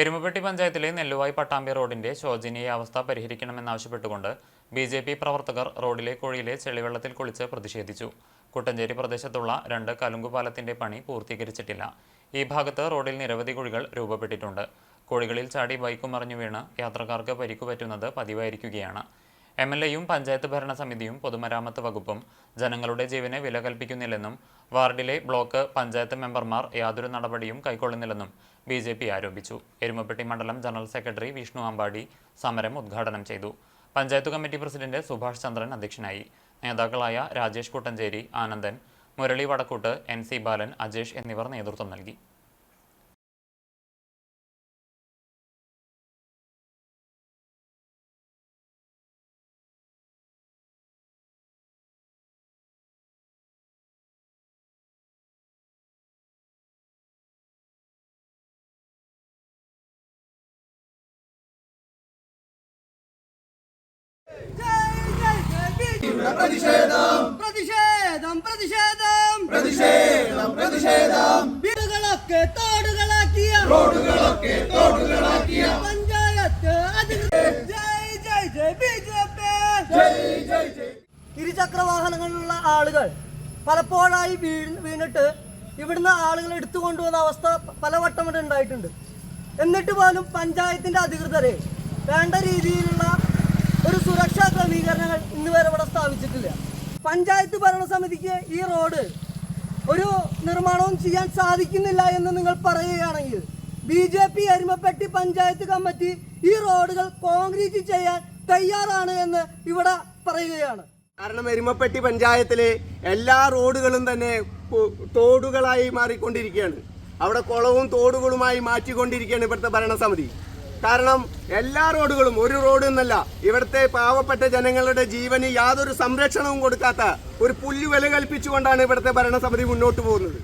എരുമപ്പെട്ടി പഞ്ചായത്തിലെ നെല്ലുവായി പട്ടാമ്പി റോഡിന്റെ ശോചനീയ അവസ്ഥ പരിഹരിക്കണമെന്നാവശ്യപ്പെട്ടുകൊണ്ട് ബി ജെ പി പ്രവർത്തകർ റോഡിലെ കുഴിയിലെ ചെളിവെള്ളത്തിൽ കുളിച്ച് പ്രതിഷേധിച്ചു. കുട്ടഞ്ചേരി പ്രദേശത്തുള്ള രണ്ട് കലുങ്കുപാലത്തിന്റെ പണി പൂർത്തീകരിച്ചിട്ടില്ല. ഈ ഭാഗത്ത് റോഡിൽ നിരവധി കുഴികൾ രൂപപ്പെട്ടിട്ടുണ്ട്. കുഴികളിൽ ചാടി ബൈക്കും മറിഞ്ഞു വീണ് യാത്രക്കാർക്ക് പരിക്കു പറ്റുന്നത് പതിവായിരിക്കുകയാണ്. എം എൽ എയും പഞ്ചായത്ത് ഭരണസമിതിയും പൊതുമരാമത്ത് വകുപ്പും ജനങ്ങളുടെ ജീവനെ വില കൽപ്പിക്കുന്നില്ലെന്നും വാർഡിലെ ബ്ലോക്ക് പഞ്ചായത്ത് മെമ്പർമാർ യാതൊരു നടപടിയും കൈക്കൊള്ളുന്നില്ലെന്നും ബി ജെ പി ആരോപിച്ചു. എരുമപ്പെട്ടി മണ്ഡലം ജനറൽ സെക്രട്ടറി വിഷ്ണു അമ്പാടി സമരം ഉദ്ഘാടനം ചെയ്തു. പഞ്ചായത്ത് കമ്മിറ്റി പ്രസിഡന്റ് സുഭാഷ് ചന്ദ്രൻ അധ്യക്ഷനായി. നേതാക്കളായ രാജേഷ് കുട്ടഞ്ചേരി ആനന്ദൻ മുരളി വടക്കൂട്ട് എൻ സി ബാലൻ അജേഷ് എന്നിവർ നേതൃത്വം നൽകി. പ്രതിഷേധം. പ്രതിഷേധം പ്രതിഷേധം. പ്രതിഷേധം പ്രതിഷേധം. വീടുകളൊക്കെ തോടുകളാക്കിയ. റോഡുകളൊക്കെ തോടുകളാക്കിയ. പഞ്ചായത്ത് ജയ് ജയ് ജയ് ബി ജെ പി ജയ് ജയ് ജയ്. ഇരുചക്ര വാഹനങ്ങളിലുള്ള ആളുകൾ പലപ്പോഴായി വീണ് വീണിട്ട് ഇവിടുന്ന് ആളുകൾ എടുത്തു കൊണ്ടുവന്ന അവസ്ഥ പലവട്ടം ഇവിടെ ഉണ്ടായിട്ടുണ്ട്. എന്നിട്ട് പോലും പഞ്ചായത്തിന്റെ അധികൃതരെ വേണ്ട രീതിയിലുള്ള ഒരു സുരക്ഷാ ഇന്ന് വരെ ഇവിടെ സ്ഥാപിച്ചിട്ടില്ല. പഞ്ചായത്ത് ഭരണസമിതിക്ക് ഈ റോഡ് ഒരു നിർമ്മാണവും ചെയ്യാൻ സാധിക്കുന്നില്ല എന്ന് നിങ്ങൾ പറയുകയാണെങ്കിൽ B J P Arimappetti panchayat committee ഈ റോഡുകൾ കോൺക്രീറ്റ് ചെയ്യാൻ തയ്യാറാണ് എന്ന് ഇവിടെ പറയുകയാണ്. കാരണം എരുമപ്പെട്ടി പഞ്ചായത്തിലെ എല്ലാ റോഡുകളും തന്നെ തോടുകളായി മാറിക്കൊണ്ടിരിക്കുകയാണ്. അവിടെ കുളവും തോടുകളുമായി മാറ്റിക്കൊണ്ടിരിക്കുകയാണ് ഇവിടുത്തെ ഭരണസമിതി. കാരണം എല്ലാ റോഡുകളും ഒരു റോഡ് എന്നല്ല. ഇവിടുത്തെ പാവപ്പെട്ട ജനങ്ങളുടെ ജീവന് യാതൊരു സംരക്ഷണവും കൊടുക്കാത്ത ഒരു പുല്ലുവില കൽപ്പിച്ചുകൊണ്ടാണ് ഇവിടുത്തെ ഭരണസമിതി മുന്നോട്ട് പോകുന്നത്.